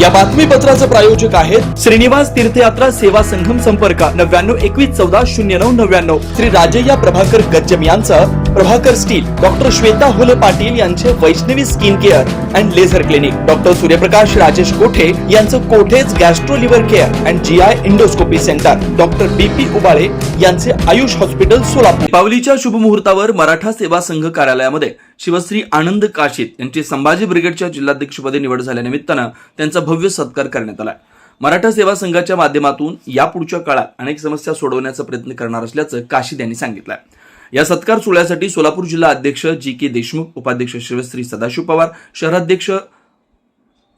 या बातमीपत्राचे प्रायोजक आहेत श्रीनिवास तीर्थयात्रा सेवा संघम संपर्क नव्याण्णव एकवीस चौदा शून्य नऊ नव्याण्णव. श्री राजय्या प्रभाकर गज्जम यांचं प्रभाकर स्टील डॉक्टर श्वेता होले पाटील यांचे Vaishnavi skin care and laser clinic. Doctor Suryaprakash Rajesh Kothe यांचं Kothe's gastro liver care and G I endoscopy centre. Doctor B P Ubale यांचे आयुष हॉस्पिटल सोलापूर. दीपावलीच्या शुभमुहूर्तावर मराठा सेवा संघ कार्यालयामध्ये शिवश्री आनंद काशीत यांची संभाजी ब्रिगेडच्या जिल्हाध्यक्षपदी निवड झाल्यानिमित्तानं त्यांचा भव्य सत्कार करण्यात आला मराठा सेवा संघाच्या माध्यमातून यापुढच्या काळात अनेक समस्या सोडवण्याचा प्रयत्न करणार असल्याचं काशीद यांनी सांगितलं या सत्कार सोहळ्यासाठी सोलापूर जिल्हा अध्यक्ष जी के देशमुख उपाध्यक्ष शिवश्री सदाशिव पवार शहराध्यक्ष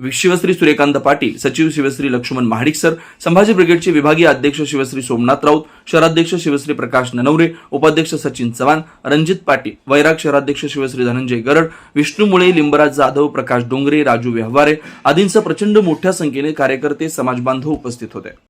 शिवश्री सूर्यकांत पाटील सचिव शिवश्री लक्ष्मण महाडिक सर संभाजी ब्रिगेडचे विभागीय अध्यक्ष शिवश्री सोमनाथ राऊत शहराध्यक्ष शिवश्री प्रकाश ननवरे उपाध्यक्ष सचिन चव्हाण रणजित पाटील वैराग शहराध्यक्ष शिवश्री धनंजय गरड विष्णू मुळे लिंबराज जाधव प्रकाश डोंगरे राजू व्यवहारे आदींसह प्रचंड मोठ्या संख्येने कार्यकर्ते समाजबांधव उपस्थित होते.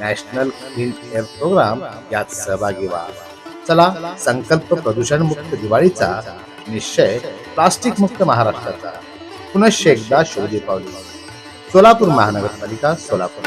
नॅशनल क्लीन एअर प्रोग्राम यात सहभागी व्हा. चला संकल्प प्रदूषण मुक्त दिवाळीचा निश्चय प्लास्टिक मुक्त महाराष्ट्राचा. पुनश्च एकदा शोधी दीपावली सोलापूर महानगरपालिका सोलापूर.